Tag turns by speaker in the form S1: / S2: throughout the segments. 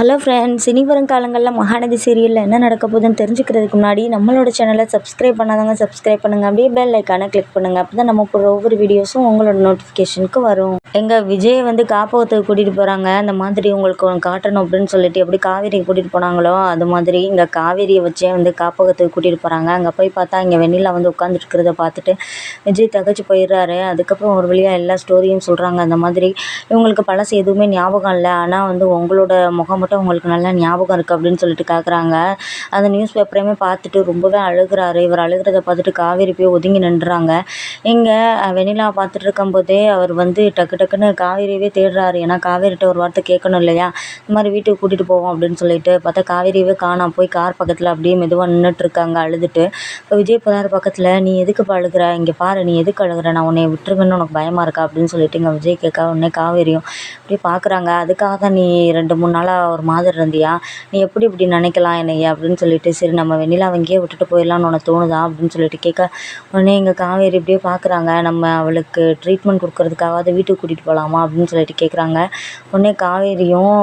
S1: Hello friends இனி வரும் காலங்களில் மகாநதி சீரியலில் என்ன நடக்க போகுதுன்னு தெரிஞ்சுக்கிறதுக்கு முன்னாடி நம்மளோட சேனலை சப்ஸ்கிரைப் பண்ணாதவங்க சப்ஸ்கிரைப் பண்ணுங்கள் அப்படியே பெல் ஐக்கானை கிளிக் பண்ணுங்கள் அப்போ தான் நம்ம போடுற ஒவ்வொரு வீடியோஸும் உங்களோட நோட்டிஃபிகேஷனுக்கு வரும். எங்கள் விஜய் வந்து காப்பகத்துக்கு கூட்டிகிட்டு போகிறாங்க அந்த மாதிரி உங்களுக்கு ஒன்று காட்டணும் அப்படின்னு சொல்லிட்டு எப்படி காவேரியை கூட்டிகிட்டு போனாங்களோ அது மாதிரி இங்கே காவேரியை வச்சே வந்து காப்பகத்துக்கு கூட்டிகிட்டு போகிறாங்க அங்கே போய் பார்த்தா இங்கே வெண்ணிலா வந்து உட்காந்துட்டு இருக்கிறத பார்த்துட்டு விஜய் தகச்சு போயிடுறாரு. அதுக்கப்புறம் ஒரு வழியாக எல்லா ஸ்டோரியும் சொல்கிறாங்க அந்த மாதிரி இவங்களுக்கு பழசு எதுவுமே ஞாபகம் இல்லை. ஆனால் வந்து உங்களோட முகம் மட்டும் உங்களுக்கு நல்லா ஞாபகம் இருக்குது அப்படின்னு சொல்லிட்டு கேட்குறாங்க அந்த நியூஸ் பேப்பரையுமே பார்த்துட்டு ரொம்பவே அழுகுறாரு. இவர் அழுகிறத பார்த்துட்டு காவேரி போய் ஒதுங்கி நின்றுறாங்க இங்கே வெண்ணிலா பார்த்துட்டு இருக்கும்போதே அவர் வந்து டக்கு டக்குன்னு காவேரியவே தேடுறாரு. ஏன்னா காவேரிட்ட ஒரு வார்த்தை கேட்கணும் இல்லையா? இந்த மாதிரி வீட்டுக்கு கூட்டிகிட்டு போவோம் அப்படின்னு சொல்லிட்டு பார்த்தா காவேரியவே காணாம் போய் கார் பக்கத்தில் அப்படியே மெதுவாக நின்றுட்டுருக்காங்க அழுதுட்டு. இப்போ விஜய் போதார் பக்கத்தில் நீ எதுக்கு அழுகிற? இங்கே பாரு நீ எதுக்கு அழுகிற? நான் உன்னை விட்டுருவேன்னு உனக்கு பயமாக இருக்கா? அப்படின்னு சொல்லிட்டு இங்கே விஜய் கேட்க உடனே காவேரியும் அப்படியே பார்க்குறாங்க அதுக்காக தான் நீ ரெண்டு மூணு நாளாக ஒரு மாதிரி இருந்தியா? நீ எப்படி இப்படி நினைக்கலாம் என்னைய அப்படின்னு சொல்லிட்டு சரி நம்ம வெண்ணிலா அங்கேயே விட்டுட்டு போயிடலான்னு உனக்கு தோணுதா அப்படின்னு சொல்லிட்டு கேட்க உடனே எங்கள் காவேரி இப்படியே பார்க்குறாங்க நம்ம அவளுக்கு ட்ரீட்மெண்ட் கொடுக்கறதுக்காவது வீட்டுக்கு கூட்டிகிட்டு போகலாமா அப்படின்னு சொல்லிட்டு கேட்குறாங்க உடனே காவேரியும்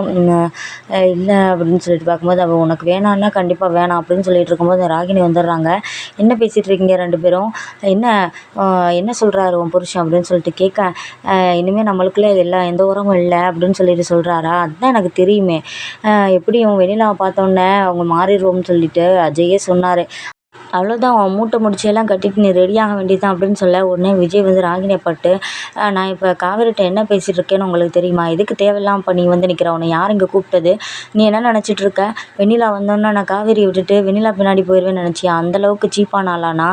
S1: இல்லை அப்படின்னு சொல்லிட்டு பார்க்கும்போது அவள் உனக்கு வேணான்னா கண்டிப்பாக வேணாம் அப்படின்னு சொல்லிட்டு இருக்கும்போது ராகினி வந்துடுறாங்க. என்ன பேசிகிட்டு இருக்கீங்க ரெண்டு பேரும்? என்ன என்ன சொல்கிறாரு உன் புருஷன்? அப்படின்னு சொல்லிட்டு கேட்க இனிமேல் நம்மளுக்குள்ளே எல்லா எந்த உறவும் இல்லை அப்படின்னு சொல்லிட்டு சொல்கிறாரா அதுதான் எனக்கு தெரியுமே. எப்படியும் வெண்ணிலாவை பார்த்தோன்னே அவங்க மாறிடுவோம்னு சொல்லிட்டு அஜயே சொன்னார். அவ்வளோதான் உன் மூட்டை முடிச்செல்லாம் கட்டிட்டு நீ ரெடியாக வேண்டியது தான் அப்படின்னு சொல்ல உடனே விஜய் வந்து ராகினியப்பட்டு நான் இப்போ காவேரிட்ட என்ன பேசிகிட்டு இருக்கேன்னு உங்களுக்கு தெரியுமா? எதுக்கு தேவையில்லாமல் இப்போ நீ வந்து நிற்கிற உன்னை யார் இங்கே கூப்பிட்டது? நீ என்ன நினச்சிட்டு இருக்க? வெண்ணிலா வந்தோன்னே நான் காவேரி விட்டுட்டு வெண்ணிலா பின்னாடி போயிடுவேன்னு நினச்சியா? அந்தளவுக்கு சீப்பான ஆளானா?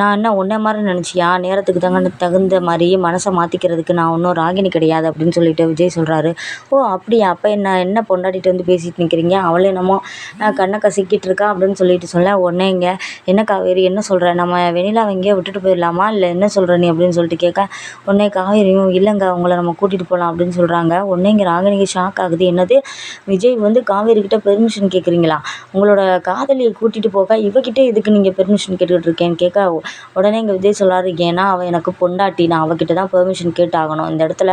S1: நான் என்ன உன்னை மாதிரி நினச்சியா? நேரத்துக்கு தகுந்த தகுந்த மாதிரி மனசை மாற்றிக்கிறதுக்கு நான் ஒன்றும் ராகினி கிடையாது அப்படின்னு சொல்லிட்டு விஜய் சொல்கிறாரு ஓ அப்படியா? அப்போ என்ன என்ன பொண்டாட்டிட்டு வந்து பேசிட்டு நிற்கிறீங்க அவளே என்னமோ கண்ணை கசிக்கிட்டு இருக்கா? அப்படின்னு சொல்லிட்டு சொல்ல உடனே இங்கே என்ன காவேரி என்ன சொல்கிற நம்ம வெண்ணிலாவை இங்கேயே விட்டுட்டு போயிடலாமா? இல்லை என்ன சொல்கிற நீ அப்படின்னு சொல்லிட்டு கேட்க உடனே காவேரியும் இல்லைங்க அவங்கள நம்ம கூட்டிகிட்டு போகலாம் அப்படின்னு சொல்கிறாங்க உடனே இங்கே ராகினிக்கு ஷாக் ஆகுது. என்னது? விஜய் வந்து காவேரி கிட்ட பெர்மிஷன் கேட்குறீங்களா உங்களோட காதலியை கூட்டிகிட்டு போக இவகிட்டே இதுக்கு நீங்கள் பெர்மிஷன் கேட்டுக்கிட்டு இருக்கேன்னு கேட்க உடனே இங்கே விஜய் சொல்கிறாரு ஏன்னா அவள் எனக்கு பொண்டாட்டி. நான் அவகிட்ட தான் பெர்மிஷன் கேட்டாகணும். இந்த இடத்துல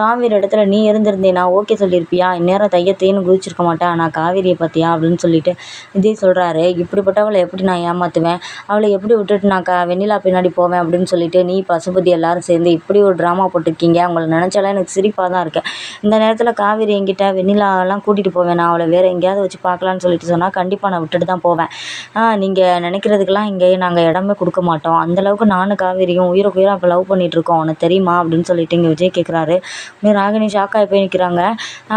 S1: காவேரி இடத்துல நீ இருந்திருந்தேனா ஓகே சொல்லியிருப்பியா? இந்நேரம் தையத்தையும் குதிச்சிருக்க மாட்டேன் நான் காவேரியை பார்த்தியா? அப்படின்னு சொல்லிட்டு விஜய் சொல்கிறாரு இப்படிப்பட்டவளை எப்படி நான் ஏமாற்றுவேன் பண்ணுவேன் அவளை எப்படி விட்டுட்டு நான் க வெண்ணிலா பின்னாடி போவேன் அப்படின்னு சொல்லிட்டு நீ பசுபதி எல்லாரும் சேர்ந்து இப்படி ஒரு ட்ராமா போட்டிருக்கீங்க. அவங்கள நினச்சாலே எனக்கு சிரிப்பாக தான் இருக்கேன் இந்த நேரத்தில் காவேரி என்கிட்ட வெண்ணிலாலாம் கூட்டிகிட்டு போவேன். நான் அவளை வேறு எங்கேயாவது வச்சு பார்க்கலான்னு சொல்லிட்டு சொன்னால் கண்டிப்பாக நான் விட்டுட்டு தான் போவேன். நீங்கள் நினைக்கிறதுக்கெல்லாம் இங்கே நாங்கள் இடமே கொடுக்க மாட்டோம். அந்தளவுக்கு நானும் காவேரியும் உயிருக்கு உயிராக இப்போ லவ் பண்ணிகிட்ருக்கோம் உனக்கு தெரியுமா? அப்படின்னு சொல்லிட்டு இங்கே விஜய் கேட்குறாரு உடனே ராகினி ஷாக்காகி போய் நிற்கிறாங்க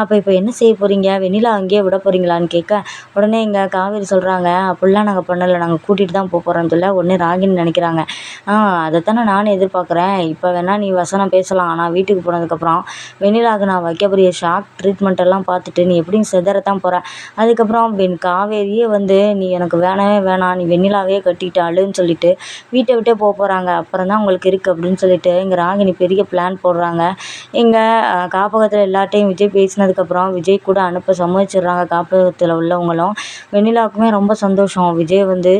S1: அப்போ இப்போ என்ன செய்ய போகிறீங்க வெண்ணிலா அங்கேயே விட போகிறீங்களான்னு கேட்க உடனே இங்கே காவேரி சொல்கிறாங்க அப்படிலாம் நாங்கள் பண்ணலை. நாங்கள் கூட்டிகிட்டு தான் போக போகிறேன்னு சொல்ல உடனே ராகினி நினைக்கிறாங்க. அதைத்தானே நானும் எதிர்பார்க்குறேன். இப்போ வேணால் நீ வசனம் பேசலாம். ஆனால் வீட்டுக்கு போனதுக்கப்புறம் வெண்ணிலாவுக்கு நான் வைக்கக்கூடிய ஷாக் ட்ரீட்மெண்ட் எல்லாம் பார்த்துட்டு நீ எப்படியும் செதறத்தான் போகிற அதுக்கப்புறம் வெண் காவேரியே வந்து நீ எனக்கு வேணவே வேணாம். நீ வெண்ணிலாவே கட்டிட்டாளுன்னு சொல்லிட்டு வீட்டை விட்டே போக போகிறாங்க அப்புறம் தான் உங்களுக்கு இருக்குது அப்படின்னு சொல்லிட்டு இங்கே ராகினி பெரிய பிளான் போடுறாங்க. இங்கே காப்பகத்தில் எல்லாட்டையும் விஜய் பேசினதுக்கப்புறம் விஜய் கூட அனுப்ப சம்மதிச்சிடுறாங்க காப்பகத்தில் உள்ளவங்களும். வெண்ணிலாவுக்குமே ரொம்ப சந்தோஷம். விஜய் வந்து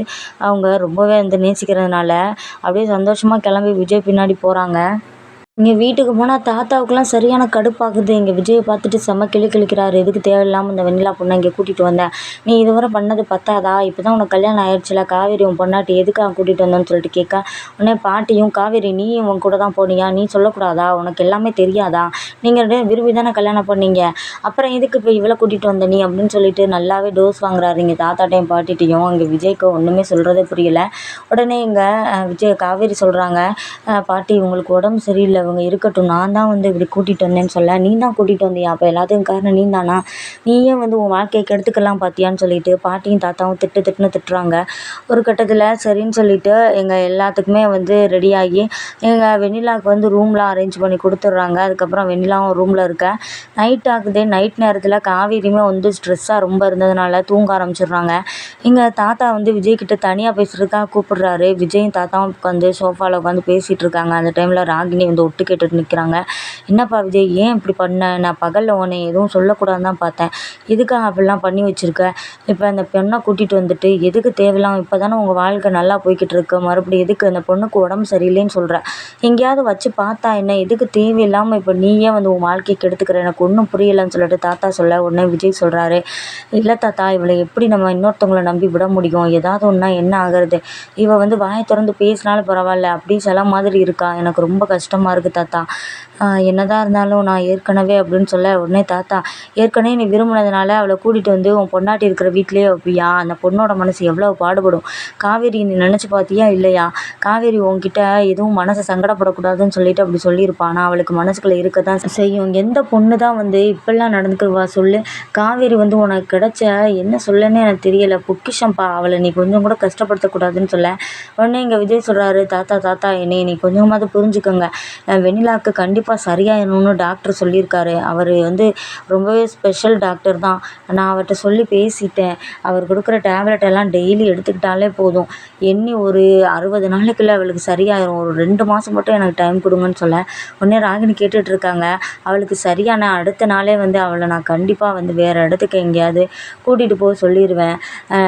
S1: அவங்க ரொம்பவே வந்து நேசிக்கிறதுனால அப்படியே சந்தோஷமாக கிளம்பி விஜய் பின்னாடி போகிறாங்க இங்கே வீட்டுக்கு போனால் தாத்தாவுக்குலாம் சரியான கடுப்பாகுது. இங்கே விஜயை பார்த்துட்டு செம்ம கிளி கிழிக்கிறாரு எதுக்கு தேவையில்லாமல் இந்த வெண்ணிலா பொண்ணை இங்கே கூட்டிகிட்டு வந்தேன் நீ இதுவரை பண்ணது பத்தாதா? இப்போ தான் உனக்கு கல்யாணம் ஆயிடுச்சுல காவேரி உன் பொண்ணாட்டி எதுக்காக கூட்டிகிட்டு வந்தேன்னு சொல்லிட்டு கேட்க உடனே பாட்டியும் காவேரி நீயும் உன் கூட தான் போனியா? நீ சொல்லக்கூடாதா? உனக்கு எல்லாமே தெரியாதா? நீங்கள் விரும்பி தானே கல்யாணம் பண்ணீங்க. அப்புறம் எதுக்கு இப்போ இவ்வளோ கூட்டிகிட்டு வந்த நீ அப்படின்னு சொல்லிட்டு நல்லாவே டோஸ் வாங்குறாரு இங்கே தாத்தாட்டையும் பாட்டிட்டையும் இங்கே விஜய்க்கு ஒன்றுமே சொல்கிறதே புரியல. உடனே இங்கே விஜய் காவேரி சொல்கிறாங்க பாட்டி உங்களுக்கு உடம்பு சரியில்லை. அவங்க இருக்கட்டும் நான் தான் வந்து இப்படி கூட்டிகிட்டு வந்தேன்னு சொல்ல நீ தான் கூட்டிகிட்டு வந்தியா? அப்போ எல்லாத்துக்கும் காரணம் நீ தானா? நீயே வந்து உன் வாழ்க்கையை கெடுத்துக்கலாம் பார்த்தியான்னு சொல்லிட்டு பாட்டியும் தாத்தாவும் திட்டு திட்டுன்னு திட்டுறாங்க. ஒரு கட்டத்தில் சரின்னு சொல்லிட்டு எங்கள் எல்லாத்துக்குமே வந்து ரெடியாகி எங்கள் வெண்ணிலாவுக்கு வந்து ரூம்லாம் அரேஞ்ச் பண்ணி கொடுத்துட்றாங்க. அதுக்கப்புறம் வெண்ணிலாவும் ரூமில் இருக்க. நைட் ஆகுது. நைட் நேரத்தில் காவேரியுமே வந்து ஸ்ட்ரெஸ்ஸாக ரொம்ப இருந்ததுனால தூங்க ஆரம்பிச்சிடுறாங்க. எங்கள் தாத்தா வந்து விஜய்கிட்ட தனியாக பேசுகிறதுக்காக கூப்பிடுறாரு. விஜயும் தாத்தாவும் உட்காந்து சோஃபாவில் உட்காந்து பேசிகிட்டு இருக்காங்க. அந்த டைமில் ராகினி வந்து ஒட்டு கேட்டுட்டு நிற்கிறாங்க என்னப்பா விஜய் ஏன் இப்படி பண்ண? நான் பகலில் உன்னை எதுவும் சொல்லக்கூடாதுன்னு தான் பார்த்தேன். எதுக்காக அப்படிலாம் பண்ணி வச்சுருக்க? இப்போ அந்த பெண்ணை கூட்டிகிட்டு வந்துட்டு எதுக்கு தேவையில்லாம இப்போ தானே உங்கள் வாழ்க்கை நல்லா போய்கிட்டு இருக்கு? மறுபடியும் எதுக்கு அந்த பொண்ணுக்கு உடம்பு சரியில்லைன்னு சொல்கிற எங்கேயாவது வச்சு பார்த்தா என்ன? எதுக்கு தேவையில்லாமல் இப்போ நீயே வந்து உன் வாழ்க்கையை கெடுத்துக்கிற எனக்கு ஒன்றும் புரியலைன்னு சொல்லிட்டு தாத்தா சொல்ல உடனே விஜய் சொல்கிறாரு இல்லை தாத்தா இவளை எப்படி நம்ம இன்னொருத்தவங்களை நம்பி விட முடியும்? ஏதாவது ஒன்றா என்ன ஆகிறது? இவள் வந்து வாயை திறந்து பேசினாலும் பரவாயில்ல. அப்படி சில மாதிரி இருக்கா? எனக்கு ரொம்ப கஷ்டமாக இருக்குது मार्ग तथा என்னதான் இருந்தாலும் நான் ஏற்கனவே அப்படின்னு சொல்ல உடனே தாத்தா ஏற்கனவே நீ விரும்பினதுனால அவளை கூட்டிகிட்டு வந்து உன் பொண்டாட்டி இருக்கிற வீட்லேயே வைப்பியா? அந்த பொண்ணோட மனசு எவ்வளோ பாடுபடும்? காவேரி நீ நினச்சி பார்த்தியா இல்லையா? காவேரி உன்கிட்ட எதுவும் மனசை சங்கடப்படக்கூடாதுன்னு சொல்லிட்டு அப்படி சொல்லியிருப்பா. அவளுக்கு மனசுக்குள்ளே இருக்க தான் செய்யும். எந்த பொண்ணு தான் வந்து இப்படிலாம் நடந்துக்குவா சொல்லு. காவேரி வந்து உனக்கு கிடைச்ச என்ன சொல்லன்னு எனக்கு தெரியலை. பொக்கிஷம்ப்பா அவளை நீ கொஞ்சம் கூட கஷ்டப்படுத்தக்கூடாதுன்னு சொல்ல. உடனே இங்கே விஜய் சொல்கிறாரு தாத்தா தாத்தா என்னை நீ கொஞ்சமாவது புரிஞ்சுக்கோங்க. வெண்ணிலாவுக்கு கண்டிப்பாக கண்டிப்பாக சரியாயிடணும்னு டாக்டர் சொல்லியிருக்காரு. அவர் வந்து ரொம்பவே ஸ்பெஷல் டாக்டர் தான். நான் அவர்கிட்ட சொல்லி பேசிவிட்டேன் அவர் கொடுக்குற டேப்லெட் எல்லாம் டெய்லி எடுத்துக்கிட்டாலே போதும். எண்ணி ஒரு அறுபது நாளைக்குள்ளே அவளுக்கு சரியாயிடும் ஒரு ரெண்டு மாதம் மட்டும் எனக்கு டைம் கொடுங்கன்னு சொல்ல. உடனே ராகினி கேட்டுட்ருக்காங்க அவளுக்கு சரியான அடுத்த நாளே வந்து அவளை நான் கண்டிப்பாக வந்து வேறு இடத்துக்கு எங்கேயாவது கூட்டிகிட்டு போக சொல்லிடுவேன்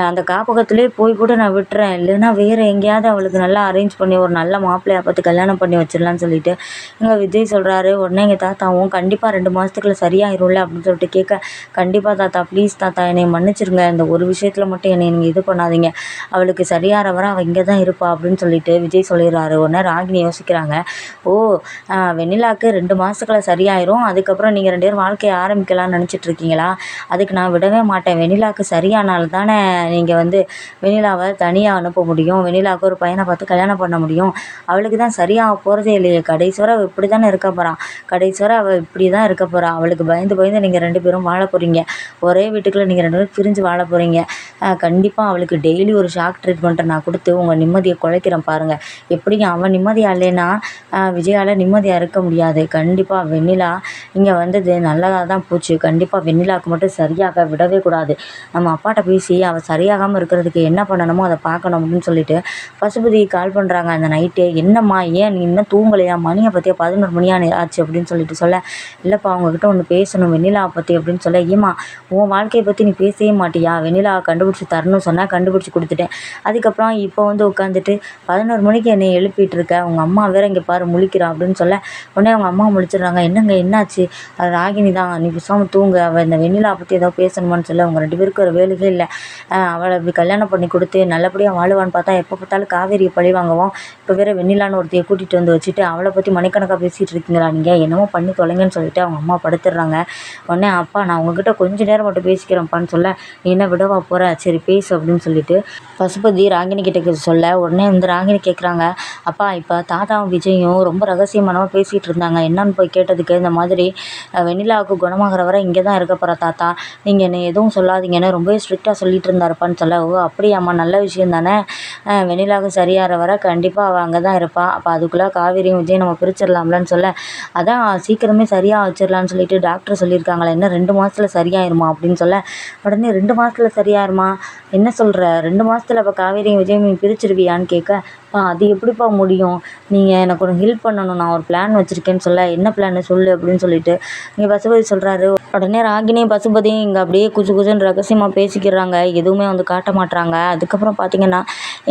S1: அந்த காப்பகத்துலேயே போய் கூட நான் விட்டுறேன். இல்லைன்னா வேறு எங்கேயாவது அவளுக்கு நல்லா அரேஞ்ச் பண்ணி ஒரு நல்ல மாப்பிள்ளையை பார்த்து கல்யாணம் பண்ணி வச்சிடலான்னு சொல்லிட்டு இங்கே விஜய் சொல்கிறாரு உடனே எங்கள் தாத்தாவும் கண்டிப்பாக ரெண்டு மாதத்துக்குள்ள சரியாயிரும்ல அப்படின்னு சொல்லிட்டு கேட்க கண்டிப்பாக தாத்தா ப்ளீஸ் தாத்தா என்னை மன்னிச்சிருங்க. இந்த ஒரு விஷயத்தில் மட்டும் என்னை நீங்கள் இது பண்ணாதீங்க. அவளுக்கு சரியாகிற வரை அவள் இங்கே தான் இருப்பா அப்படின்னு சொல்லிட்டு விஜய் சொல்லிடுறாரு. உடனே ராகினி யோசிக்கிறாங்க. ஓ வெண்ணிலாவுக்கு ரெண்டு மாதத்துக்குள்ள சரியாயிரும். அதுக்கப்புறம் நீங்கள் ரெண்டு பேரும் வாழ்க்கையை ஆரம்பிக்கலாம்னு நினச்சிட்ருக்கீங்களா அதுக்கு நான் விடவே மாட்டேன். வெண்ணிலாவுக்கு சரியானால் தானே நீங்கள் வந்து வெண்ணிலாவை தனியாக அனுப்ப முடியும். வெண்ணிலாவுக்கு ஒரு பையனை பார்த்து கல்யாணம் பண்ண முடியும். அவளுக்கு தான் சரியாக போகிறதே இல்லையே. கடைசி வரை இப்படி தானே இருக்க போகிறான் கடைசி வரை அவள் இப்படி தான் இருக்க போகிறான் அவளுக்கு பயந்து பயந்து நீங்கள் ரெண்டு பேரும் வாழ போகிறீங்க ஒரே வீட்டுக்குள்ளே நீங்கள் ரெண்டு பேரும் பிரிஞ்சு வாழ போகிறீங்க கண்டிப்பாக அவளுக்கு டெய்லி ஒரு ஷாக் ட்ரீட்மெண்ட்டை நான் கொடுத்து உங்கள் நிம்மதியை குலைக்கிறேன் பாருங்கள் எப்படிங்க அவன் நிம்மதியாக இல்லைன்னா விஜயால் நிம்மதியாக இருக்க முடியாது. கண்டிப்பாக வெண்ணிலா இங்கே வந்தது நல்லதாக தான் போச்சு. கண்டிப்பாக வெண்ணிலாவுக்கு மட்டும் சரியாக விடவே கூடாது. நம்ம அப்பாட்ட பேசி அவள் சரியாகாமல் இருக்கிறதுக்கு என்ன பண்ணணுமோ அதை பார்க்கணும் அப்படின்னு சொல்லிட்டு பசுபதி கால் பண்ணுறாங்க அந்த நைட்டே என்னம்மா ஏன் நீ இன்னும் தூங்கலையா? மணியை பற்றியா பதினோரு மணியான ஆச்சு அப்படின்னு சொல்லிட்டு சொல்ல இல்லைப்பா அவங்கக்கிட்ட ஒன்று பேசணும் வெண்ணிலாவை பற்றி அப்படின்னு சொல்ல ஏம்மா உன் வாழ்க்கையை பற்றி நீ பேசவே மாட்டியா? வெண்ணிலாவை கண்டுபிடிச்சி தரணும்னு சொன்னால் கண்டுபிடிச்சி கொடுத்துட்டேன். அதுக்கப்புறம் இப்போ வந்து உட்காந்துட்டு பதினோரு மணிக்கு என்னை எழுப்பிட்டு இருக்க உங்கள் அம்மா வேற இங்கே பாரு முழிக்கிறா அப்படின்னு சொல்ல உடனே அவங்க அம்மா முழிச்சிடுறாங்க. என்னங்க என்னாச்சு? ராகினி தான். நீ பேசாமல் தூங்க. அவள் இந்த வெண்ணிலா பற்றி ஏதோ பேசணுமான்னு சொல்ல அவங்க ரெண்டு பேருக்கு ஒரு வேலையே இல்லை. அவளை இப்படி கல்யாணம் பண்ணி கொடுத்து நல்லபடியாக வாழுவான்னு பார்த்தா எப்போ பார்த்தாலும் காவேரியை பழி வாங்குவோம் இப்போ வேற வெண்ணிலான்னு ஒருத்தையை கூட்டிகிட்டு வந்து வச்சுட்டு அவளை பற்றி மணிக்கணக்காக பேசிகிட்டு இருக்கீங்களா? நீங்கள் என்னமோ பண்ணி தொலைங்கன்னு சொல்லிட்டு அவங்க அம்மா படுத்துடுறாங்க. உடனே அப்பா நான் உங்ககிட்ட கொஞ்ச நேரம் மட்டும் பேசிக்கிறேன்ப்பான்னு சொல்ல நீ என்ன விடவா போகிற சரி பேசு அப்படின்னு சொல்லிட்டு பசுபதி ராகினி சொல்ல. உடனே வந்து ராகினி கேட்குறாங்க அப்பா இப்போ தாத்தாவும் விஜயும் ரொம்ப ரகசியமானவங்க பேசிகிட்டு இருந்தாங்க. என்னன்னு போய் கேட்டதுக்கு இந்த மாதிரி வெண்ணிலாவுக்கு குணமாகிற வரை இங்கே தான் இருக்க போகிற தாத்தா. நீங்கள் என்ன எதுவும் சொல்லாதீங்கன்னு ரொம்பவே ஸ்ட்ரிக்டாக சொல்லிட்டு இருந்தாருப்பான்னு சொல்ல ஓ அப்படியாம்மா நல்ல விஷயம் தானே. வெண்ணிலாவுக்கு சரியாகிற வரை கண்டிப்பாக அவள் அங்கே தான் இருப்பாள் அப்போ அதுக்குள்ளே காவேரியும் விஜய் நம்ம பிரிச்சிடலாம்லன்னு சொல்ல அதான் சீக்கிரமே சரியாக வச்சிடலான்னு சொல்லிட்டு டாக்டர் சொல்லியிருக்காங்களே என்ன ரெண்டு மாதத்தில் சரியாயிருமா? அப்படின்னு சொல்ல உடனே ரெண்டு மாதத்தில் சரியாயிருமா? என்ன சொல்கிற ரெண்டு மாதத்துல இப்போ காவேரியும் விஜயும் பிரிச்சிருவியான்னு கேட்க அது எப்படிப்பா முடியும்? நீங்கள் எனக்கு ஒரு ஹெல்ப் பண்ணணும் நான் ஒரு பிளான் வச்சுருக்கேன்னு சொல்ல. என்ன பிளான்னு சொல்லு அப்படின்னு சொல்லிட்டு. இங்கே பசுபதி சொல்கிறாரு உடனே ராகினியும் பசுபதியும் இங்கே அப்படியே குசு குசுன்னு ரகசியமாக பேசிக்கிறாங்க. எதுவுமே வந்து காட்ட மாட்டுறாங்க அதுக்கப்புறம் பார்த்தீங்கன்னா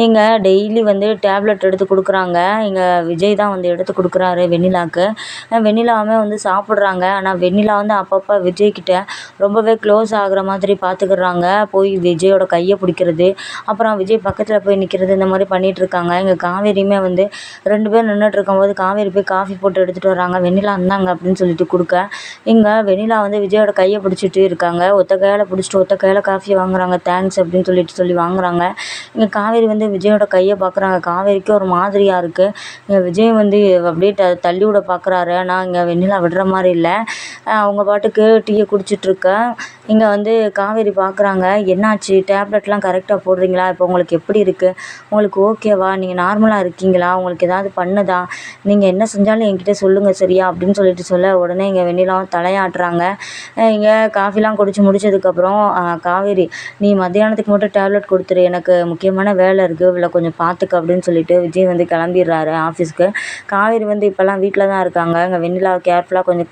S1: இங்கே டெய்லி வந்து டேப்லெட் எடுத்து கொடுக்குறாங்க. இங்கே விஜய் தான் வந்து எடுத்து கொடுக்குறாரு வெண்ணிலாவுக்கு வெண்ணிலாவுமே வந்து சாப்பிட்றாங்க. ஆனால் வெண்ணிலா வந்து அப்பப்போ விஜய்கிட்ட ரொம்பவே க்ளோஸ் ஆகிற மாதிரி பார்த்துக்கிறாங்க போய் விஜயோட கையை பிடிக்கிறது. அப்புறம் விஜய் பக்கத்தில் போய் நிற்கிறது இந்த மாதிரி பண்ணிகிட்ருக்காங்க இங்கே காவேரியுமே வந்து ரெண்டு பேர் நின்றுட்டு இருக்கும்போது காவேரி போய் காஃபி போட்டு எடுத்துகிட்டு வராங்க. வெண்ணிலா இருந்தாங்க அப்படின்னு சொல்லிட்டு கொடுக்க. இங்கே வெண்ணிலா வந்து விஜயோட கையை பிடிச்சிட்டு இருக்காங்க. ஒத்த கையால் பிடிச்சிட்டு ஒத்த கையால் காஃபி வாங்குறாங்க. தேங்க்ஸ் அப்படின்னு சொல்லிட்டு சொல்லி வாங்குறாங்க. இங்கே காவேரி வந்து விஜயோட கையை பார்க்குறாங்க காவேரிக்கு ஒரு மாதிரியாக இருக்குது இங்கே விஜய் வந்து அப்படியே த தள்ளி விட பார்க்குறாரு ஆனால் இங்கே வெண்ணிலா விடுற மாதிரி இல்லை. அவங்க பாட்டுக்கு டீயை குடிச்சிட்ருக்கேன் இங்கே வந்து காவேரி பார்க்குறாங்க என்னாச்சு? டேப்லெட்லாம் கரெக்டாக போடுறீங்களா? இப்போ உங்களுக்கு எப்படி இருக்குது உங்களுக்கு ஓகேவா நீங்கள் நார்மலாக இருக்கீங்களா? உங்களுக்கு ஏதாவது பண்ணுதா? நீங்கள் என்ன செஞ்சாலும் என்கிட்ட சொல்லுங்கள் சரியா? அப்படின்னு சொல்லிட்டு சொல்ல உடனே இங்கே வெண்ணிலாவும் தலையாட்டுறாங்க. இங்கே காஃபிலாம் குடிச்சு முடிச்சதுக்கப்புறம் காவேரி நீ மத்தியானத்துக்கு மட்டும் டேப்லெட் கொடுத்துரு. எனக்கு முக்கியமான வேலை இருக்குது இவ்வளோ கொஞ்சம் பார்த்துக்க அப்படின்னு சொல்லிட்டு விஜய் வந்து கிளம்பிடுறாரு ஆஃபீஸ்க்கு காவேரி வந்து இப்போல்லாம் வீட்டில் தான் இருக்காங்க. இங்கே வெண்ணிலாவை கேர்ஃபுல்லாக கொஞ்சம்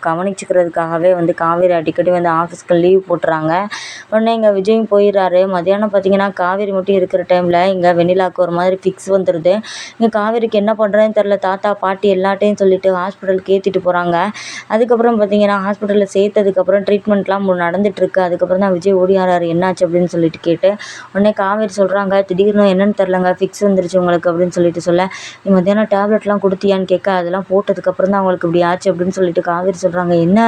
S1: அதுக்காகவே வந்து காவேரி அடிக்கடி வந்து ஆஃபீஸ்க்கு லீவ் போட்டுறாங்க. உடனே இங்கே விஜயும் போயிடுறாரு. மத்தியானம் பார்த்தீங்கன்னா காவேரி மட்டும் இருக்கிற டைமில் இங்கே வெண்ணிலாவுக்கு ஒரு மாதிரி ஃபிக்ஸ் வந்துடுது இங்கே காவேரிக்கு என்ன பண்ணுறதுன்னு தெரில தாத்தா பாட்டி எல்லாட்டையும் சொல்லிட்டு ஹாஸ்பிட்டலுக்கு ஏற்றிட்டு போகிறாங்க அதுக்கப்புறம் பார்த்தீங்கன்னா ஹாஸ்பிட்டலில் சேர்த்ததுக்கப்புறம் ட்ரீட்மெண்ட்லாம் நடந்துகிட்ருக்கு அதுக்கப்புறம் தான் விஜய் ஓடியாராரு என்னாச்சு அப்படின்னு சொல்லிட்டு கேட்டு உடனே காவேரி சொல்கிறாங்க திடீர்னு என்னென்னு தெரிலங்க ஃபிக்ஸ் வந்துருச்சு உங்களுக்கு அப்படின்னு சொல்லிட்டு சொல்ல நீ மத்தியானம் டேப்லெட்லாம் கொடுத்தியான்னு கேட்க அதெல்லாம் போட்டதுக்கப்புறம் தான் அவங்களுக்கு இப்படி ஆச்சு அப்படின்னு சொல்லிட்டு காவேரி சொல்கிறாங்க என்ன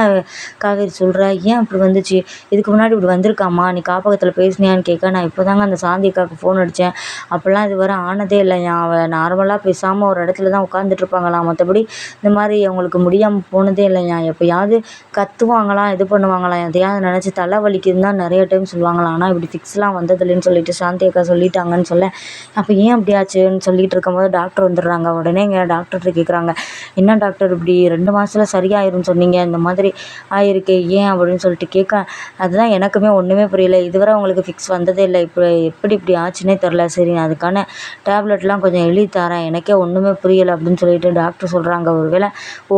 S1: காவேரி சொல்கிற ஏன் இப்படி வந்துச்சு? இதுக்கு முன்னாடி இப்படி வந்திருக்காமா நீ காப்பகத்தில் பேசுனியான்னு கேட்க நான் இப்போ தாங்க அந்த சாந்தி அக்காவுக்கு ஃபோன் அடித்தேன் அப்போல்லாம் இதுவரை ஆனதே இல்லையா அவள் நார்மலாக பேசாமல் ஒரு இடத்துல தான் உட்காந்துட்டு இருப்பாங்களாம் மற்றபடி இந்த மாதிரி அவங்களுக்கு முடியாமல் போனதே இல்லையா எப்போயாவது கத்துவாங்களாம் இது பண்ணுவாங்களாம் எதையாவது நினச்சி தலை வலிக்குதுன்னு தான் நிறைய டைம் சொல்லுவாங்களாம் ஆனால் இப்படி ஃபிக்ஸ்லாம் வந்ததில்லைன்னு சொல்லிட்டு சாந்தி அக்கா சொல்லிட்டாங்கன்னு சொல்ல அப்போ ஏன் அப்படி ஆச்சுன்னு சொல்லிட்டு இருக்கும்போது டாக்டர் வந்துடுறாங்க. உடனே இங்கே டாக்டர்கிட்ட கேட்குறாங்க என்ன டாக்டர் இப்படி ரெண்டு மாதத்துல சரியாயிரும்னு சொன்னீங்க. இந்த மாதிரி ஆயிருக்கு ஏன் அப்படின்னு சொல்லிட்டு கேட்க அதுதான் எனக்குமே ஒன்றுமே புரியல. இதுவரை உங்களுக்கு ஃபிக்ஸ் வந்ததே இல்லை. இப்போ எப்படி இப்படி ஆச்சுன்னே தெரில சரி நான் அதுக்கான டேப்லெட்லாம் கொஞ்சம் எழுதி தரேன். எனக்கே ஒன்றுமே புரியலை அப்படின்னு சொல்லிட்டு டாக்டர் சொல்கிறாங்க ஒரு வேளை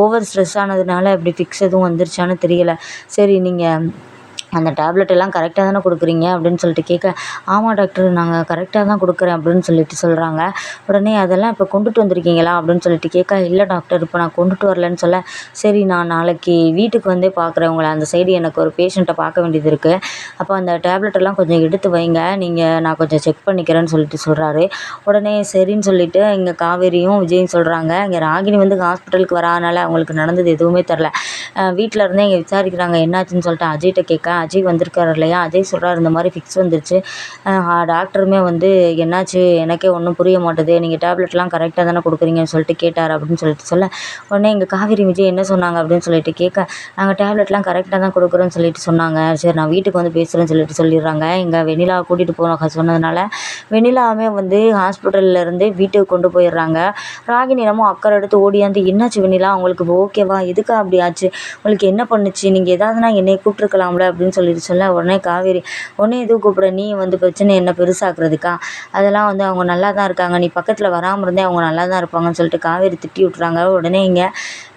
S1: ஓவர் ஸ்ட்ரெஸ் ஆனதுனால இப்படி ஃபிக்ஸ் எதுவும் வந்துருச்சான்னு தெரியல. சரி நீங்கள் அந்த டேப்லெட் எல்லாம் கரெக்டாக தானே கொடுக்குறீங்க அப்படின்னு சொல்லிட்டு கேட்க ஆமாம் டாக்டர் நாங்கள் கரெக்டாக தான் கொடுக்குறேன் அப்படின்னு சொல்லிட்டு சொல்கிறாங்க உடனே அதெல்லாம் இப்போ கொண்டுட்டு வந்திருக்கீங்களா? அப்படின்னு சொல்லிட்டு கேட்க இல்லை டாக்டர் இப்போ நான் கொண்டுட்டு வரலன்னு சொல்ல சரி நான் நாளைக்கு வீட்டுக்கு வந்தே பார்க்குறேன் உங்களை. அந்த சைடு எனக்கு ஒரு பேஷண்ட்டை பார்க்க வேண்டியது இருக்குது அப்போ அந்த டேப்லெட் எல்லாம் கொஞ்சம் எடுத்து வைங்க. நீங்கள் நான் கொஞ்சம் செக் பண்ணிக்கிறேன்னு சொல்லிட்டு சொல்கிறாரு உடனே சரின்னு சொல்லிட்டு இங்கே காவேரியும் விஜயும் சொல்கிறாங்க இங்கே ராகினி வந்து ஹாஸ்பிட்டலுக்கு வராதனால அவங்களுக்கு நடந்தது எதுவுமே தெரில வீட்டில் இருந்தே இங்கே விசாரிக்கிறாங்க. என்னாச்சுன்னு சொல்லிட்டு அஜய்கிட்ட கேட்க அஜய் வந்திருக்காரு இல்லையா? அஜய் சொல்கிறார் இந்த மாதிரி ஃபிக்ஸ் வந்துருச்சு. டாக்டருமே வந்து என்னாச்சு? எனக்கே ஒன்றும் புரிய மாட்டுது. நீங்கள் டேப்லெட்லாம் கரெக்டாக தானே கொடுக்குறீங்கன்னு சொல்லிட்டு கேட்டார் அப்படின்னு சொல்லிட்டு சொல்ல உடனே எங்கள் காவேரி விஜய் என்ன சொன்னாங்க அப்படின்னு சொல்லிட்டு கேட்க நாங்கள் டேப்லெட்லாம் கரெக்டாக தான் கொடுக்குறோன்னு சொல்லிட்டு சொன்னாங்க. சரி நான் வீட்டுக்கு வந்து பேசுகிறேன்னு சொல்லிட்டு சொல்லிடுறாங்க. எங்கள் வெண்ணிலாவை கூட்டிகிட்டு போன சொன்னதுனால வெண்ணிலாவே வந்து ஹாஸ்பிட்டல்லேருந்து வீட்டுக்கு கொண்டு போயிடுறாங்க. ராகினி என்னமோ அக்கறை எடுத்து ஓடியாந்து என்னாச்சு வெண்ணிலா? உங்களுக்கு ஓகேவா எதுக்கா அப்படி ஆச்சு? உங்களுக்கு என்ன பண்ணுச்சு? நீங்கள் எதாவதுனா என்னை கூப்பிட்ருக்கலாம்ல அப்படின்னு சொல்லிட்டு சொல்ல உடனே காவேரி உடனே எதுவும் கூப்பிட நீ வந்து பிரச்சனை என்ன பெருசாக்குறதுக்கா? அதெல்லாம் வந்து அவங்க நல்லா தான் இருக்காங்க. நீ பக்கத்தில் வராமல் இருந்தே அவங்க நல்லா தான் இருப்பாங்கன்னு சொல்லிட்டு காவேரி திட்டி விட்றாங்க உடனே இங்கே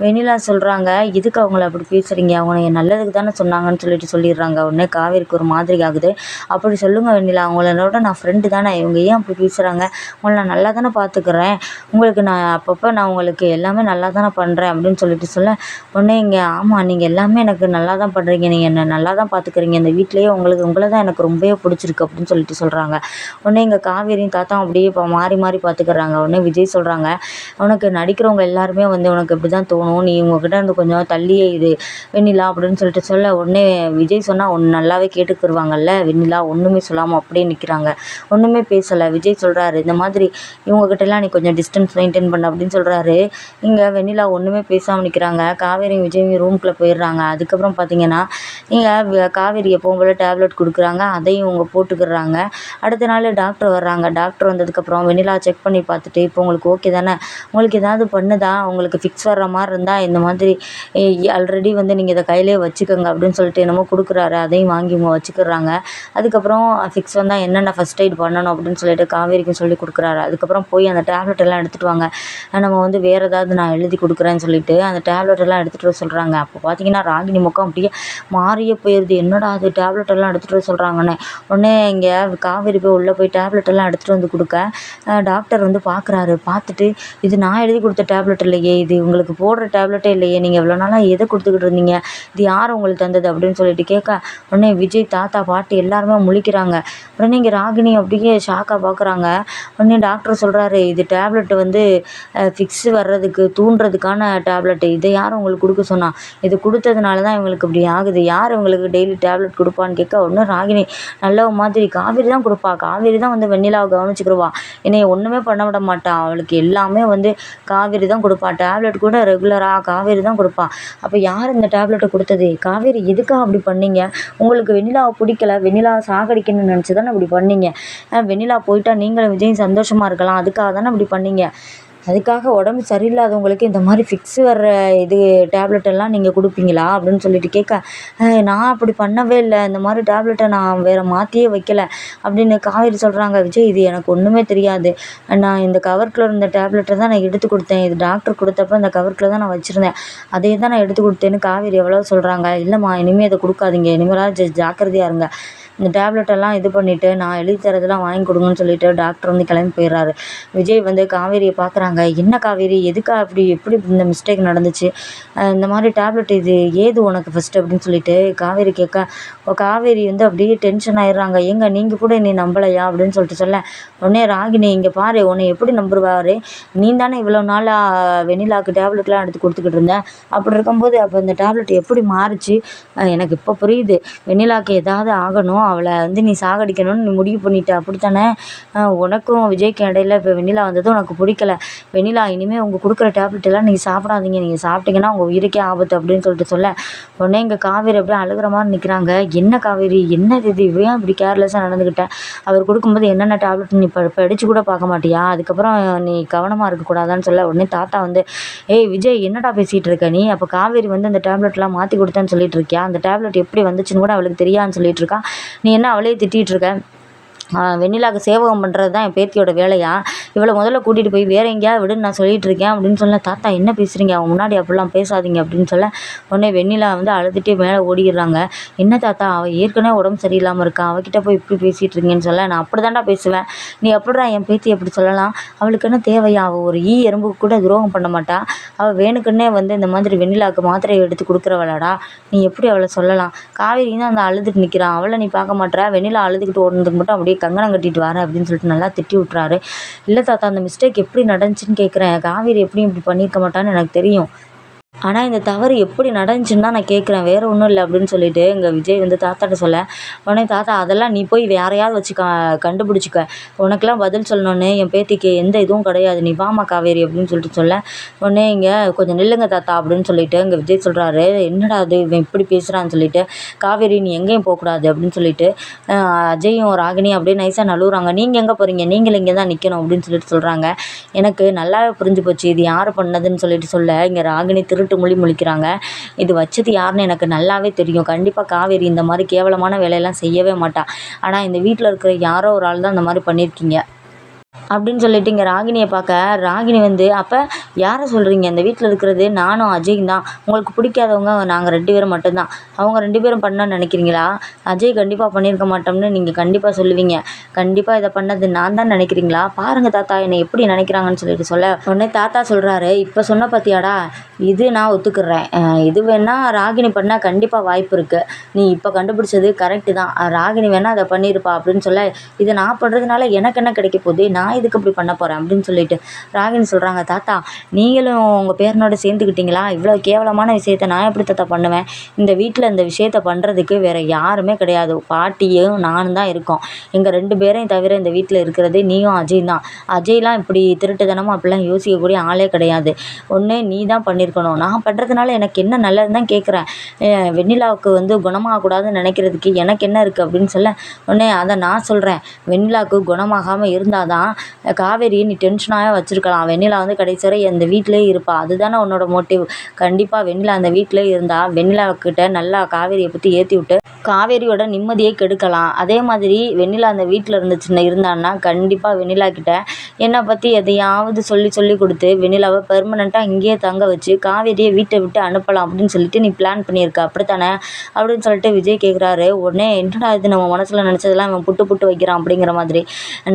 S1: வெண்ணிலா சொல்கிறாங்க எதுக்கு அவங்கள அப்படி பேசுகிறீங்க அவங்க என் நல்லதுக்கு தானே சொன்னாங்கன்னு சொல்லிட்டு சொல்லிடுறாங்க. உடனே காவேரிக்கு ஒரு மாதிரி ஆகுது. அப்படி சொல்லுங்கள் வெண்ணிலா. அவங்களோட நான் ஃப்ரெண்டு தானே. இவங்க ஏன் அப்படி பேசுகிறாங்க உங்களை நான் நல்லா தானே பார்த்துக்குறேன் உங்களுக்கு நான் அப்பப்போ நான் உங்களுக்கு எல்லாமே நல்லா தானே பண்ணுறேன் அப்படின்னு சொல்லிட்டு சொல்ல உடனே இங்கே ஆமாம் நீங்கள் எல்லாமே எனக்கு நல்லா தான் பண்ணுறீங்க நீங்கள் என்னை நல்லா தான் பார்த்துக்குறீங்க பார்த்துக்கிறீங்க இந்த வீட்டிலேயே உங்களுக்கு உங்களை தான் எனக்கு ரொம்பவே பிடிச்சிருக்கு அப்படின்னு சொல்லிட்டு சொல்கிறாங்க உடனே இங்கே காவேரியும் தாத்தா அப்படியே இப்போ மாறி மாறி பார்த்துக்கிறாங்க உடனே விஜய் சொல்கிறாங்க உனக்கு நடிக்கிறவங்க எல்லாருமே வந்து உனக்கு இப்படி தான் தோணும். நீ உங்ககிட்ட இருந்து கொஞ்சம் தள்ளியே இது வெண்ணிலா அப்படின்னு சொல்லிட்டு சொல்ல உடனே விஜய் சொன்னால் ஒன்று நல்லாவே கேட்டுக்கிருவாங்கல்ல வெண்ணிலா ஒன்றுமே சொல்லாமல் அப்படியே நிற்கிறாங்க ஒன்றுமே பேசலை. விஜய் சொல்கிறாரு இந்த மாதிரி இவங்ககிட்டலாம் நீ கொஞ்சம் டிஸ்டன்ஸ் மெயின்டைன் பண்ண அப்படின்னு சொல்கிறாரு இங்கே வெண்ணிலா ஒன்றுமே பேசாமல் நிற்கிறாங்க காவேரி விஜயும் ரூம்குள்ளே போயிடுறாங்க. அதுக்கப்புறம் பார்த்தீங்கன்னா இங்கே காவேரி எப்பவும் போல் டேப்லெட் கொடுக்குறாங்க. அதையும் இவங்க போட்டுக்கிறாங்க. அடுத்த நாள் டாக்டர் வர்றாங்க. டாக்டர் வந்ததுக்கப்புறம் வெண்ணிலா செக் பண்ணி பார்த்துட்டு இப்போ உங்களுக்கு ஓகே தானே? உங்களுக்கு ஏதாவது பண்ணுதா? உங்களுக்கு ஃபிக்ஸ் வர்ற மாதிரி இருந்தால் இந்த மாதிரி ஆல்ரெடி வந்து நீங்கள் இதை கையிலே வச்சுக்கோங்க அப்படின்னு சொல்லிட்டு என்னமோ கொடுக்குறாரு. அதையும் வாங்கி இவங்க வச்சுக்கிறாங்க. அதுக்கப்புறம் ஃபிக்ஸ் வந்தால் என்னென்ன ஃபஸ்ட் எய்ட் பண்ணணும் அப்படின்னு சொல்லிட்டு காவேரிக்கும் சொல்லி கொடுக்குறாரு. அதுக்கப்புறம் போய் அந்த டேப்லெட் எல்லாம் எடுத்துகிட்டு வாங்க. நம்ம வந்து வேறு ஏதாவது நான் எழுதி கொடுக்குறேன்னு சொல்லிட்டு அந்த டேப்லெட் எல்லாம் எடுத்துகிட்டு வர சொல்கிறாங்க அப்போ பார்த்தீங்கன்னா ராகினி முகம் அப்படியே மாறியே போயிடுது என்னடா அது டேப்லெட் எல்லாம் எடுத்துகிட்டு வர சொல்கிறாங்கன்னு உடனே இங்கே காவேரி போய் உள்ளே போய் டேப்லெட் எல்லாம் எடுத்துகிட்டு வந்து கொடுக்க டாக்டர் வந்து பார்க்குறாரு பார்த்துட்டு இது நான் எழுதி கொடுத்த டேப்லெட் இல்லையே. இது உங்களுக்கு போடுற டேப்லெட்டே இல்லையே. நீங்கள் இவ்வளோ நாளாக எதை கொடுத்துக்கிட்டு இருந்தீங்க? இது யார் உங்களுக்கு தந்தது அப்படின்னு சொல்லிட்டு கேட்க உடனே விஜய் தாத்தா பாட்டி எல்லாருமே முழிக்கிறாங்க. உடனே இங்கே ராகினி அப்படியே ஷாக்காக பார்க்குறாங்க உடனே டாக்டர் சொல்கிறாரு இது டேப்லெட் வந்து ஃபிக்ஸ் வர்றதுக்கு தூண்டுறதுக்கான டேப்லெட்டு இதை யார் உங்களுக்கு கொடுக்க சொன்னா? இது கொடுத்ததுனால தான் இவங்களுக்கு இப்படி ஆகுது. யார் இவங்களுக்கு டெய்லி டேப்லெட் கொடுப்பான்னு கேட்க ஒன்று ராகினி. நல்ல மாதிரி காவேரி தான் கொடுப்பா. காவேரி தான் வந்து வெண்ணிலாவை கவனிச்சிக்கிடுவா என்னை ஒன்றுமே பண்ண விட மாட்டா. அவளுக்கு எல்லாமே வந்து காவேரி தான் கொடுப்பா. டேப்லெட் கூட ரெகுலராக காவேரி தான் கொடுப்பா. அப்போ யார் இந்த டேப்லெட்டை கொடுத்தது? காவேரி எதுக்காக அப்படி பண்ணீங்க? உங்களுக்கு வெண்ணிலாவை பிடிக்கல. வெண்ணிலாவை சாகடிக்கணும்னு நினச்சி தானே அப்படி பண்ணீங்க? வெண்ணிலா போயிட்டா நீங்களும் விஜயும் சந்தோஷமாக இருக்கலாம். அதுக்காக தானே அப்படி பண்ணீங்க. அதுக்காக உடம்பு சரியில்லாதவங்களுக்கு இந்த மாதிரி ஃபிக்ஸ் வர்ற இது டேப்லெட் எல்லாம் நீங்கள் கொடுப்பீங்களா? அப்படின்னு சொல்லிட்டு கேட்க நான் அப்படி பண்ணவே இல்லை. இந்த மாதிரி டேப்லெட்டை நான் வேறு மாற்றியே வைக்கல. அப்படின்னு காவேரி சொல்கிறாங்க விஜய் இது எனக்கு ஒன்றுமே தெரியாது. நான் இந்த கவர்க்கில் இருந்த டேப்லெட்டை தான் நான் எடுத்து கொடுத்தேன். இது டாக்டர் கொடுத்தப்ப இந்த கவருக்குள்ள தான் நான் வச்சுருந்தேன். அதே தான் நான் எடுத்து கொடுத்தேன்னு காவேரி எவ்வளோ சொல்கிறாங்க இல்லைம்மா இனிமேல் இதை கொடுக்காதீங்க. இனிமேலாவது ஜ ஜாக்கிரதையாக இருங்க. இந்த டேப்லெட்டெல்லாம் இது பண்ணிவிட்டு நான் எழுதி தரதெல்லாம் வாங்கி கொடுங்கன்னு சொல்லிட்டு டாக்டர் வந்து கிளம்பி போயிடுறாரு. விஜய் வந்து காவேரியை பார்க்குறாங்க. என்ன காவேரி? எதுக்கா அப்படி? எப்படி இந்த மிஸ்டேக் நடந்துச்சு? இந்த மாதிரி டேப்லெட் இது ஏது உனக்கு ஃபஸ்ட்டு அப்படின்னு சொல்லிட்டு காவேரி கேட்க ஓ, காவேரி வந்து அப்படியே டென்ஷன் ஆயிடுறாங்க. எங்கே நீங்கள் கூட என்னை நம்பலையா? அப்படின்னு சொல்லிட்டு சொல்ல உடனே ராகினி இங்கே பாரு. உன்னை எப்படி நம்புவாரு? நீ தானே இவ்வளோ நாளாக வெனிலாக்கு டேப்லெட்லாம் எடுத்து கொடுத்துக்கிட்டு இருந்தேன் அப்படி இருக்கும்போது அப்போ இந்த டேப்லெட் எப்படி மாறுச்சு? எனக்கு இப்போ புரியுது. வெனிலாக்கு ஏதாவது ஆகணும். அவளை வந்து நீ சாகடிக்கணும்னு நீ முடிவு பண்ணிட்ட. அப்படித்தானே? உனக்கும் விஜய்க்கும் இடையில இப்போ வெண்ணிலா வந்தது உனக்கு பிடிக்கல. வெண்ணிலா இனிமேல் உங்கள் கொடுக்குற டேப்லெட் எல்லாம் நீங்கள் சாப்பிடாதீங்க. நீங்கள் சாப்பிட்டீங்கன்னா உங்கள் உயிருக்கே ஆபத்து அப்படின்னு சொல்லிட்டு சொல்ல. உடனே இங்கே காவேரி அப்படியே அழுகிற மாதிரி நிற்கிறாங்க என்ன காவேரி? என்ன இது? இவன் இப்படி கேர்லெஸ்ஸாக நடந்துக்கிட்டேன் அவர் கொடுக்கும்போது என்னென்ன டேப்லெட் நீ ப படித்து கூட பார்க்க மாட்டியா? அதுக்கப்புறம் நீ கவனமாக இருக்கக்கூடாதான்னு சொல்ல. உடனே தாத்தா வந்து ஏய் விஜய் என்னடா பேசிகிட்டு இருக்க நீ? அப்போ காவேரி வந்து அந்த டேப்லெட்லாம் மாற்றி கொடுத்தேன்னு சொல்லிட்டு இருக்கியா? அந்த டேப்லெட் எப்படி வந்துச்சுன்னு கூட அவளுக்கு தெரியாதுன்னு சொல்லிட்டு இருக்கா. நீ என்ன அவளையே திட்டிகிட்டு இருக்க? வெண்ணிலாவுக்கு சேவகம் பண்ணுறது தான் என் பேத்தியோட வேலையா? இவளை முதல்ல கூட்டிகிட்டு போய் வேறு எங்கேயாவது விடுன்னு நான் சொல்லிகிட்டு இருக்கேன் அப்படின்னு சொல்ல தாத்தா என்ன பேசுகிறீங்க அவன் முன்னாடி அப்படிலாம் பேசாதீங்க அப்படின்னு சொல்ல உடனே வெண்ணிலா வந்து அழுதுகிட்டே மேலே ஓடிடுறாங்க. என்ன தாத்தா அவள் ஏற்கனவே உடம்பு சரியில்லாமல் இருக்கா? அவகிட்ட போய் இப்படி பேசிகிட்டு இருக்கீங்கன்னு சொல்ல நான் அப்படி தாண்டா பேசுவேன். நீ எப்படிடா என் பேத்தி எப்படி சொல்லலாம்? அவளுக்கு என்ன தேவையா? அவள் ஒரு ஈ எறும்புக்கு கூட துரோகம் பண்ண மாட்டா. அவள் வேணுக்குன்னே வந்து இந்த மாதிரி வெண்ணிலாவுக்கு மாத்திரையை எடுத்து கொடுக்குறவளாடா. நீ எப்படி அவளை சொல்லலாம்? காவேரி தான் அந்த அழுதுட்டு நிற்கிறான் அவளை நீ பார்க்க மாட்டேற. வெண்ணிலா அழுதுகிட்டு ஓடுனதுக்கு மட்டும் அப்படியே கங்கணம் கட்டிட்டு வரேன் அப்படின்னு சொல்லிட்டு நல்லா திட்டி விட்றாரு இல்லை தாத்தா அந்த மிஸ்டேக் எப்படி நடந்துச்சுன்னு கேட்குறேன் காவேரி எப்படியும் இப்படி பண்ணியிருக்க மாட்டான்னு எனக்கு தெரியும். ஆனால் இந்த தவறு எப்படி நடந்துச்சுன்னு தான் நான் கேட்குறேன் வேறு ஒன்றும் இல்லை அப்படின்னு சொல்லிட்டு எங்கள் விஜய் வந்து தாத்தாட்ட சொல்ல உடனே தாத்தா அதெல்லாம் நீ போய் யாரையாவது வச்சு கா கண்டுபிடிச்சிக்க. உனக்கெல்லாம் பதில் சொல்லணுன்னு என் பேத்திக்கு எந்த இதுவும் கிடையாது. நீ வாமா காவேரி அப்படின்னு சொல்லிட்டு சொல்ல உடனே இங்கே கொஞ்சம் நில்லுங்க தாத்தா அப்படின்னு சொல்லிட்டு எங்கள் விஜய் சொல்கிறாரு என்னடா அது இவன் இப்படி பேசுகிறான்னு சொல்லிட்டு காவேரி நீ எங்கேயும் போகக்கூடாது அப்படின்னு சொல்லிட்டு அஜயும் ராகினியும் அப்படியே நைஸாக நழுவுறாங்க. நீங்கள் எங்கே போகிறீங்க நீங்களும் இங்கே தான் நிற்கணும் அப்படின்னு சொல்லிட்டு சொல்கிறாங்க எனக்கு நல்லாவே புரிஞ்சு போச்சு. இது யார் பண்ணதுன்னு சொல்லிட்டு சொல்ல இங்கே ராகினி திரு சொல்லிட்டு மொழி முழிக்கிறாங்க. இது வச்சது யாருன்னு எனக்கு நல்லாவே தெரியும். கண்டிப்பாக காவேரி இந்த மாதிரி கேவலமான வேலையெல்லாம் செய்யவே மாட்டாள் ஆனால் இந்த வீட்டில் இருக்கிற யாரோ ஒரு ஆள் தான் இந்த மாதிரி பண்ணியிருக்கீங்க அப்படின்னு சொல்லிட்டு இங்கே ராகினியை பார்க்க ராகினி வந்து அப்போ யாரை சொல்கிறீங்க இந்த வீட்டில் இருக்கிறது நானும் அஜயும் தான். உங்களுக்கு பிடிக்காதவங்க நாங்கள் ரெண்டு பேரும் மட்டும்தான். அவங்க ரெண்டு பேரும் பண்ணான்னு நினைக்கிறீங்களா? அஜய் கண்டிப்பாக பண்ணியிருக்க மாட்டோம்னு நீங்கள் கண்டிப்பாக சொல்லுவீங்க. கண்டிப்பாக இதை பண்ணது நான் தான் நினைக்கிறீங்களா? பாருங்கள் தாத்தா என்னை எப்படி நினைக்கிறாங்கன்னு சொல்லிட்டு சொல்ல. உடனே தாத்தா சொல்கிறாரு இப்போ சொன்ன பார்த்தியாடா இது நான் ஒத்துக்கிறேன். இது வேணால் ராகினி பண்ணால் கண்டிப்பாக வாய்ப்பு இருக்குது நீ இப்போ கண்டுபிடிச்சது கரெக்டு தான். ராகினி வேணால் அதை பண்ணியிருப்பா அப்படின்னு சொல்ல இதை நான் பண்ணுறதுனால எனக்கு என்ன கிடைக்க போகுது? நான் இதுக்கு இப்படி பண்ண போகிறேன் அப்படின்னு சொல்லிட்டு ராகினி சொல்கிறாங்க தாத்தா நீங்களும் உங்கள் பேரனோட சேர்ந்துக்கிட்டீங்களா இவ்வளோ கேவலமான விஷயத்த நான் எப்படி தாத்தா பண்ணுவேன்? இந்த வீட்டில் இந்த விஷயத்த பண்ணுறதுக்கு வேறு யாருமே கிடையாது. பாட்டியும் நானும் தான் இருக்கோம். எங்கள் ரெண்டு பேரையும் தவிர இந்த வீட்டில் இருக்கிறது நீயும் அஜய் தான். அஜய்லாம் இப்படி திருட்டுத்தனமாக அப்படிலாம் யோசிக்கக்கூடிய ஆளே கிடையாது. ஒன்று நீ தான் பண்ணியிருக்கணும் நான் பண்ணுறதுனால எனக்கு என்ன நல்லதுன்னு தான் கேட்குறேன் வெண்ணிலாவுக்கு வந்து குணமாகக்கூடாதுன்னு நினைக்கிறதுக்கு எனக்கு என்ன இருக்குது அப்படின்னு சொல்ல உடனே அதை நான் சொல்கிறேன் வெண்ணிலாவுக்கு குணமாகாமல் இருந்தால் தான் காவேரியை நீ டென்ஷனாக வச்சுருக்கலாம். வெண்ணிலா வந்து கடைசி வரை அந்த வீட்டிலே இருப்பாள் அதுதானே உன்னோட மோட்டிவ் கண்டிப்பாக வெண்ணிலா அந்த வீட்டிலே இருந்தால் வெண்ணிலாக்கிட்ட நல்லா காவேரியை பற்றி ஏற்றி விட்டு காவேரியோட நிம்மதியை கெடுக்கலாம். அதே மாதிரி வெண்ணிலா அந்த வீட்டில் இருந்துச்சுன்னு இருந்தான்னா கண்டிப்பாக வெண்ணிலா கிட்ட என்னை பற்றி எதையாவது சொல்லி சொல்லி கொடுத்து வெண்ணிலாவை பெர்மனெண்ட்டாக இங்கேயே தங்க வச்சு காவேரியை வீட்டை விட்டு அனுப்பலாம் அப்படின்னு சொல்லிட்டு நீ பிளான் பண்ணியிருக்க. அப்படித்தானே? அப்படின்னு சொல்லிட்டு விஜய் கேட்குறாரு உடனே என்னடா இது? நம்ம மனசில் நினச்சதெல்லாம் இவன் புட்டு புட்டு வைக்கிறான் அப்படிங்கிற மாதிரி.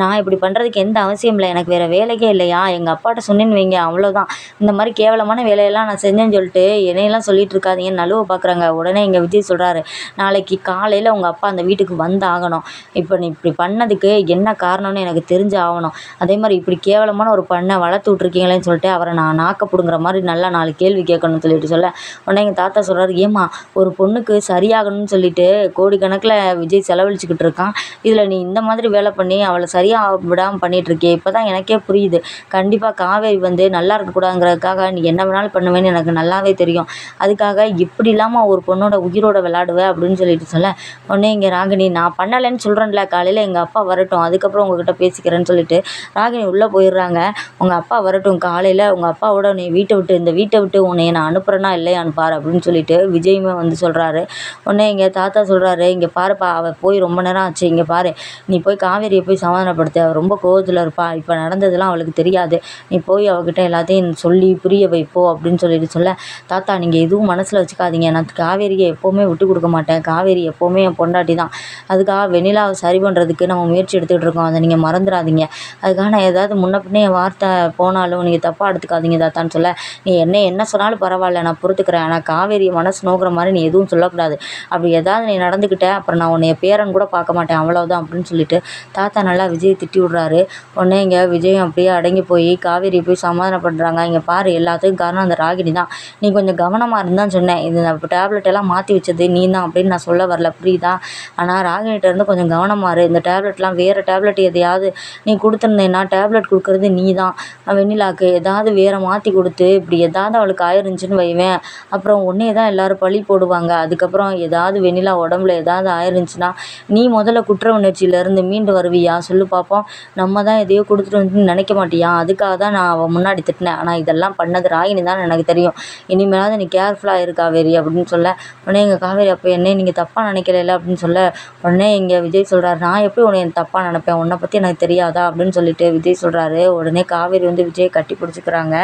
S1: நான் இப்படி பண்ணுறதுக்கு எந்த அவசியம் இல்லை. எனக்கு வேறு வேலைக்கே இல்லையா? எங்கள் அப்பாட்ட சொன்னேன்னு வைங்க அவ்வளோதான் இந்த மாதிரி கேவலமான வேலையெல்லாம் நான் செஞ்சேன்னு சொல்லிட்டு என்னையெல்லாம் சொல்லிட்டு இருக்காதீங்க. நழுவ பார்க்குறாங்க உடனே எங்கள் விஜய் சொல்கிறாரு நாளைக்கு காலையில் உங்கள் அப்பா அந்த வீட்டுக்கு வந்து ஆகணும் இப்போ நீ இப்படி பண்ணதுக்கு என்ன காரணம்னு எனக்கு தெரிஞ்சு ஆகணும். அதே மாதிரி இப்படி கேவலமான ஒரு பண்ணை வளர்த்து விட்ருக்கீங்களேன்னு சொல்லிட்டு அவரை நான் நாக்க பிடுங்குற மாதிரி நல்லா நாலு கேள்வி கேட்கணும்னு சொல்லிட்டு சொல்ல உடனே எங்கள் தாத்தா சொல்கிறாரு ஏம்மா ஒரு பொண்ணுக்கு சரியாகணும்னு சொல்லிட்டு கோடிக்கணக்கில் விஜய் செலவழிச்சுக்கிட்டு இருக்கான். இதில் நீ இந்த மாதிரி வேலை பண்ணி அவளை சரியாக விடாமல் பண்ணிட்டு இப்போ தான் எனக்கே புரியுது. கண்டிப்பாக காவேரி வந்து நல்லா இருக்கக்கூடாதுங்கிறதுக்காக நீ என்ன வேணாலும் பண்ணுவேன்னு எனக்கு நல்லாவே தெரியும். அதுக்காக இப்படி இல்லாமல் ஒரு பொண்ணோட உயிரோட விளாடுவேன் அப்படின்னு சொல்லிட்டு சொல்ல உடனே இங்கே ராகினி நான் பண்ணலைன்னு சொல்கிறேன்ல காலையில் எங்கள் அப்பா வரட்டும். அதுக்கப்புறம் உங்ககிட்ட பேசிக்கிறேன்னு சொல்லிட்டு ராகினி உள்ளே போயிடுறாங்க. உங்கள் அப்பா வரட்டும் காலையில் உங்கள் அப்பாவோட நீ வீட்டை விட்டு இந்த வீட்டை விட்டு உன்னை நான் அனுப்புகிறேன்னா இல்லையான்னு பாரு அப்படின்னு சொல்லிட்டு விஜயுமே வந்து சொல்கிறாரு உடனே இங்கே தாத்தா சொல்கிறாரு இங்கே பாருப்பா அவள் போய் ரொம்ப நேரம் ஆச்சு. இங்கே பாரு நீ போய் காவேரியை போய் சமாதானப்படுத்து. அவள் ரொம்ப கோவத்தில் இருப்பா. இப்போ நடந்ததெல்லாம் அவளுக்கு தெரியாது. நீ போய் அவகிட்ட எல்லாத்தையும் சொல்லி புரிய வைப்போ அப்படின்னு சொல்லிட்டு சொல்ல தாத்தா நீங்கள் எதுவும் மனசில் வச்சுக்காதீங்க. நான் காவேரியை எப்போவுமே விட்டு கொடுக்க மாட்டேன். காவேரி எப்போவுமே என் பொண்டாட்டி தான் அதுக்காக வெண்ணிலாவை சரி பண்ணுறதுக்கு நம்ம முயற்சி எடுத்துகிட்டு இருக்கோம். அதை நீங்கள் மறந்துடாதீங்க. அதுக்காக நான் ஏதாவது முன்ன பின்னே என் வார்த்தை போனாலும் நீங்கள் தப்பாக எடுத்துக்காதீங்க தாத்தான்னு சொல்ல. நீ என்ன என்ன சொன்னாலும் பரவாயில்ல நான் பொறுத்துக்கிறேன். ஆனால் காவேரி மனசு நோக்கிற மாதிரி நீ எதுவும் சொல்லக்கூடாது. அப்படி ஏதாவது நீ நடந்துக்கிட்ட அப்புறம் நான் உன்னைய பேரன் கூட பார்க்க மாட்டேன். அவ்வளோதான் அப்படின்னு சொல்லிட்டு தாத்தா நல்லா விஜய் திட்டி விட்றாரு. உடனே இங்கே விஜயம் அப்படியே அடங்கி போய் காவேரி போய் சமாதானப்படுறாங்க. இங்கே பாரு எல்லாத்துக்கும் காரணம் அந்த ராகினி தான். நீ கொஞ்சம் கவனமாக இருந்தான்னு சொன்னேன். இந்த டேப்லெட் எல்லாம் மாற்றி வச்சது நீ தான் அப்படின்னு நான் சொல்ல வரல. புரியுதா? ஆனால் ராகினிகிட்ட இருந்து கொஞ்சம் கவனமாக இரு. இந்த டேப்லெட்லாம் வேறு டேப்லெட் எதையாவது நீ கொடுத்துருந்தேன்னா டேப்லெட் கொடுக்குறது நீ தான் வெண்ணிலாவுக்கு ஏதாவது வேறு மாற்றி கொடுத்து இப்படி ஏதாவது அவளுக்கு ஆயிருந்துச்சுன்னு வைவேன். அப்புறம் உன்னே தான் எல்லோரும் பழி போடுவாங்க. அதுக்கப்புறம் ஏதாவது வெண்ணிலா உடம்புல ஏதாவது ஆயிருந்துச்சுன்னா நீ முதல்ல குற்ற உணர்ச்சியிலேருந்து மீண்டு வருவியா? சொல்லு பார்ப்போம் நம்ம தான் எதையோ கொடுத்துட்டு வந்து நினைக்க மாட்டியா? அதுக்காக தான் நான் அவள் முன்னாடி திட்டினேன். ஆனால் இதெல்லாம் பண்ணது ராகினி தான் எனக்கு தெரியும். இனிமேலாவது நீ கேர்ஃபுல்லாக இரு காவேரி அப்படின்னு சொல்ல. உடனே எங்கள் காவேரி அப்போ என்ன நீங்கள் தப்பாக நினைக்கல அப்படின்னு சொல்ல. உடனே இங்கே விஜய் சொல்கிறார் நான் எப்படி உன்னை தப்பாக நினைப்பேன்? உன்னை பற்றி எனக்கு தெரியாதா? அப்படின்னு சொல்லிட்டு விஜய் சொல்கிறாரு உடனே காவேரி வந்து விஜயை கட்டி பிடிச்சிக்கிறாங்க.